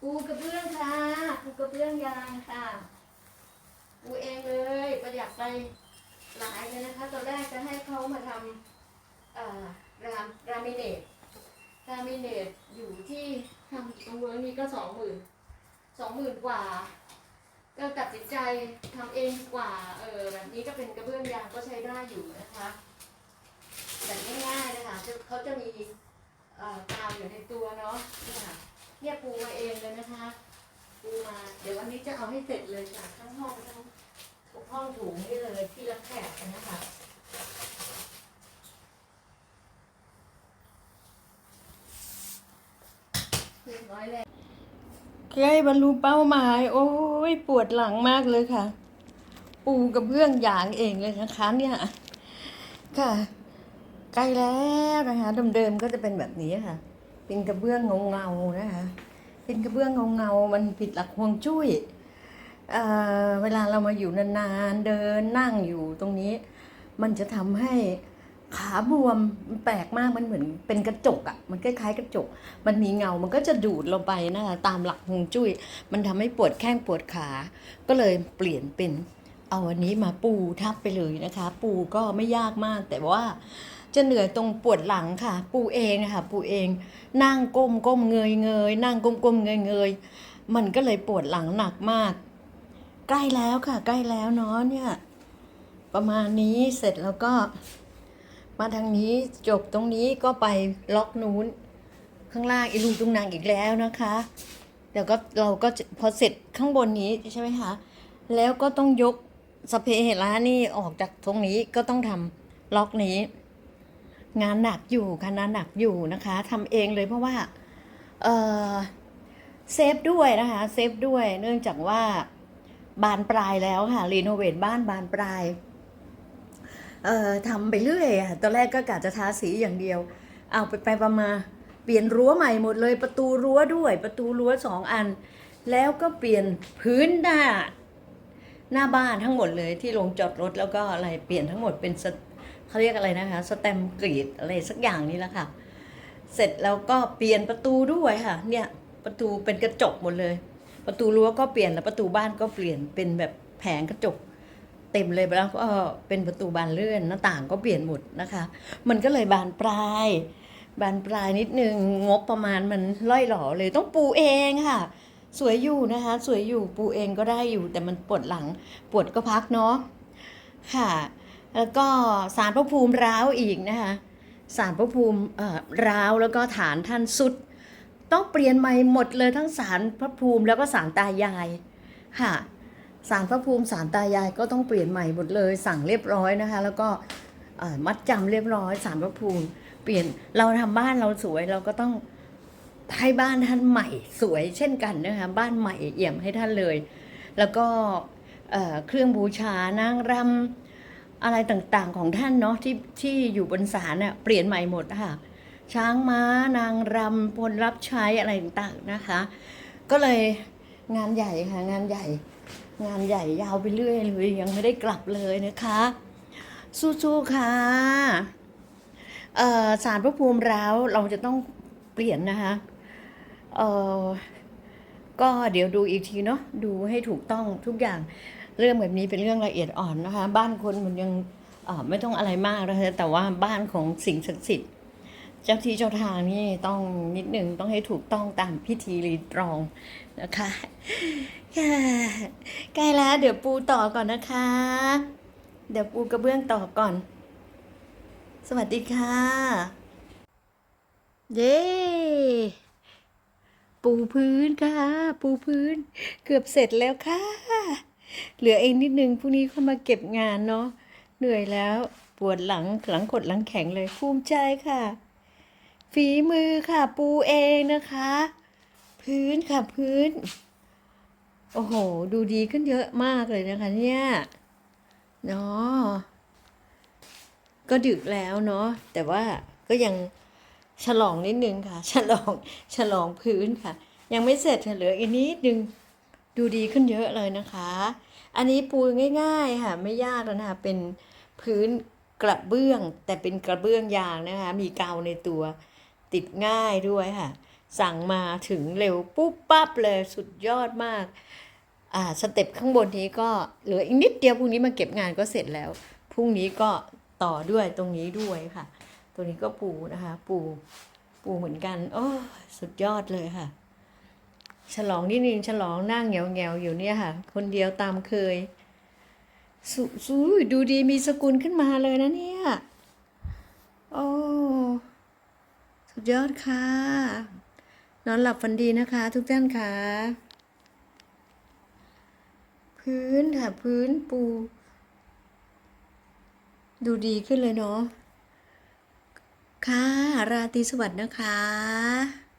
ปูกระเบื้องค่ะปูกระเบื้องยางค่ะปูเองเลยประหยัดไปหลายเลยนะคะตอนแรกจะให้เขามาทำรามรามิเนตรามิเนตอยู่ที่ทำตรงเวิร์กนี้ก็สองหมื่นสองหมื่นกว่า ก็ตัดสินใจทำเองกว่าเออแบบนี้ก็เป็นกระเบื้องยางก็ใช้ได้อยู่นะคะแบบง่ายๆนะคะเขาจะมีกาวอยู่ในตัว เนี่ยปูมาเองเลยนะคะปูมา เดี๋ยววันนี้จะเอาให้เสร็จเลยค่ะทั้งห้องทั้งทุกห้องถุงนี่เลยที่รับแขกนะคะเรียบร้อยแล้วใกล้บรรลุเป้าหมาย โอ้ยปวดหลังมากเลยค่ะ ปูกระเบื้องยางเองเลยนะคะเนี่ยค่ะใกล้แล้วนะคะเดิมๆก็จะเป็นแบบนี้ค่ะ เป็นกระเบื้องเงาๆนะคะ เป็นกระเบื้องเงาๆมันผิดหลักฮวงจุ้ยเอ่อเวลาเรามาอยู่นานๆเดินนั่งอยู่ตรงนี้ มันจะทำให้ขาบวมมันแปลกมากมันเหมือนเป็นกระจกอะ่ะมันคล้ายๆกระจก มันมีเงามันก็จะดูดเราไปนะคะตามหลักฮวงจุ้ย มันทำให้ปวดแข้งปวดขา ก็เลยเปลี่ยนเป็นเอาอันนี้มาปูทับไปเลยนะคะ ปูก็ไม่ยากมากแต่ว่า จะเหนื่อยตรงปวดหลังค่ะ ปูเองอะค่ะ ปูเอง นั่งก้มก้มเงยเงยนั่งก้มก้มเงยเงยมันก็เลยปวดหลังหนักมาก ใกล้แล้วค่ะ ใกล้แล้วเนาะเนี่ย ประมาณนี้เสร็จแล้วก็ มาทางนี้จบตรงนี้ก็ไปล็อกนู้น ข้างล่างอีลูตุงนางอีกแล้วนะคะเดี๋ยวก็เราก็พอเสร็จข้างบนนี้ใช่ไหมคะแล้วก็ต้องยกสเปเหระนี่ออกจากตรงนี้ก็ต้องทำล็อกนี้ งานหนักอยู่ค่ะงานหนักอยู่นะคะทำเองเลยเพราะว่าเออเซฟด้วยนะคะเซฟด้วยเนื่องจากว่าบานปลายแล้วค่ะรีโนเวทบ้านบานปลายเอ่อทำไปเรื่อยอะตอนแรกก็กะจะทาสีอย่างเดียว เอาไปไปประมาเปลี่ยนรั้วใหม่หมดเลยประตูรั้วด้วย ประตูรั้วสองอัน แล้วก็เปลี่ยนพื้นหน้าหน้าบ้านทั้งหมดเลยที่ลงจอดรถแล้วก็อะไรเปลี่ยนทั้งหมดเป็นส เขาเรียกอะไรนะคะ สแตมกรีดอะไรสักอย่างนี้แหละค่ะ เสร็จแล้วก็เปลี่ยนประตูด้วยค่ะ เนี่ยประตูเป็นกระจกหมดเลย ประตูรั้วก็เปลี่ยนแล้วประตูบ้านก็เปลี่ยนเป็นแบบแผงกระจกเต็มเลยแล้วก็เป็นประตูบานเลื่อนหน้าต่างก็เปลี่ยนหมดนะคะ มันก็เลยบานปลาย บานปลายนิดนึงงบประมาณมันล่อยหล่อเลยต้องปูเองค่ะ สวยอยู่นะคะ สวยอยู่ปูเองก็ได้อยู่แต่มันปวดหลังปวดก็พักเนาะค่ะ แล้วก็สารพระภูมิร้าวอีกนะคะสารพระภูมิร้าวแล้วก็ฐานท่านสุด ต้องเปลี่ยนใหม่หมดเลยทั้งสารพระภูมิแล้วก็สารตายายค่ะสารพระภูมิสารตายายก็ต้องเปลี่ยนใหม่หมดเลย สั่งเรียบร้อยนะคะ แล้วก็มัดจำเรียบร้อยสารพระภูมิ เปลี่ยนเราทำบ้านเราสวยเราก็ต้องให้บ้านท่านใหม่สวยเช่นกันนะคะบ้านใหม่เอี่ยมให้ท่านเลย แล้วก็เอ่อเครื่องบูชานางรำ อะไรต่างๆของท่านเนาะที่ที่อยู่บนศาลเน่ะเปลี่ยนใหม่หมดค่ะ ช้างม้านางรำพลรับใช้อะไรต่างๆนะคะ ก็เลยงานใหญ่ค่ะงานใหญ่ งานใหญ่ยาวไปเรื่อยเลยยังไม่ได้กลับเลยนะคะ สู้ๆค่ะเอ่อสารพระภูมิร้าวเราจะต้องเปลี่ยนนะคะก็เดี๋ยวดูอีกทีเนาะดูให้ถูกต้องทุกอย่าง เรื่องแบบนี้เป็นเรื่องละเอียดอ่อนนะคะ บ้านคนมันยังไม่ต้องอะไรมากนะคะแต่ว่าบ้านของสิ่งศักดิ์สิทธิ์เจ้าที่เจ้าทางนี่ต้องนิดหนึ่งต้องให้ถูกต้องตามพิธีรีตรองนะคะค่ะใกล้แล้ว เดี๋ยวปูต่อก่อนนะคะ เดี๋ยวปูกระเบื้องต่อก่อน สวัสดีค่ะ เย้ปูพื้นค่ะ ปูพื้น เกือบเสร็จแล้วค่ะ เหลือเองนิดนึงพรุ่งนี้เข้ามาเก็บงานเนาะเหนื่อยแล้วปวดหลังหลังกดหลังแข็งเลยภูมิใจค่ะ ฝีมือค่ะ ปูเองนะคะ พื้นค่ะพื้น โอ้โห ดูดีขึ้นเยอะมากเลยนะคะ เนี่ยเนาะก็ดึกแล้วเนาะแต่ว่าก็ยังฉลองนิดนึงค่ะ ฉลองฉลองพื้นค่ะ ยังไม่เสร็จเหลืออีกนิดนึง ดูดีขึ้นเยอะเลยนะคะ อันนี้ปูง่ายๆค่ะไม่ยากแล้วนะคะเป็นพื้นกระเบื้องแต่เป็นกระเบื้องยางนะคะ มีกาวในตัวติดง่ายด้วยค่ะ สั่งมาถึงเร็วปุ๊บปั๊บเลยสุดยอดมาก อ่าสเต็ปข้างบนนี้ก็เหลืออีกนิดเดียวพรุ่งนี้มาเก็บงานก็เสร็จแล้วพรุ่งนี้ก็ต่อด้วยตรงนี้ด้วยค่ะตรงนี้ก็ปูนะคะ ปูปูเหมือนกันโอ้สุดยอดเลยค่ะ ฉลองนิดนึงฉลองนั่งแงวแงวอยู่เนี่ยค่ะ คนเดียวตามเคยสุสุยดูดีมีสกุลขึ้นมาเลยนะเนี่ย โอ้สุดยอดค่ะ นอนหลับฝันดีนะคะ ทุกท่านค่ะ พื้นค่ะพื้นปู ดูดีขึ้นเลยเนาะค่ะ ราตรีสวัสดิ์นะคะ